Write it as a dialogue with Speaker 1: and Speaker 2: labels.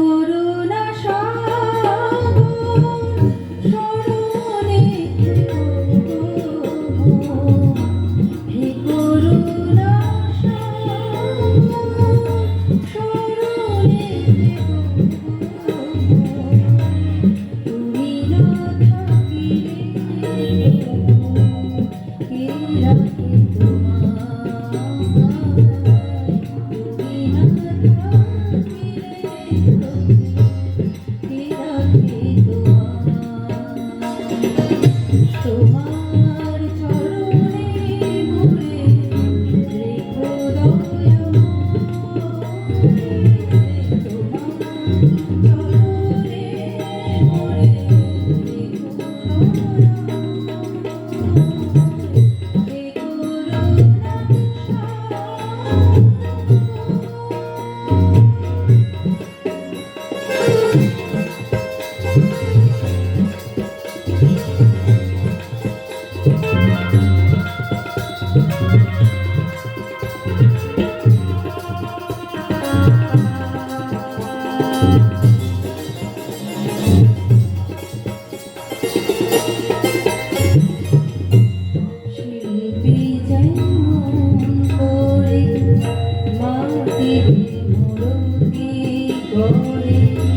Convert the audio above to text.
Speaker 1: guru বলে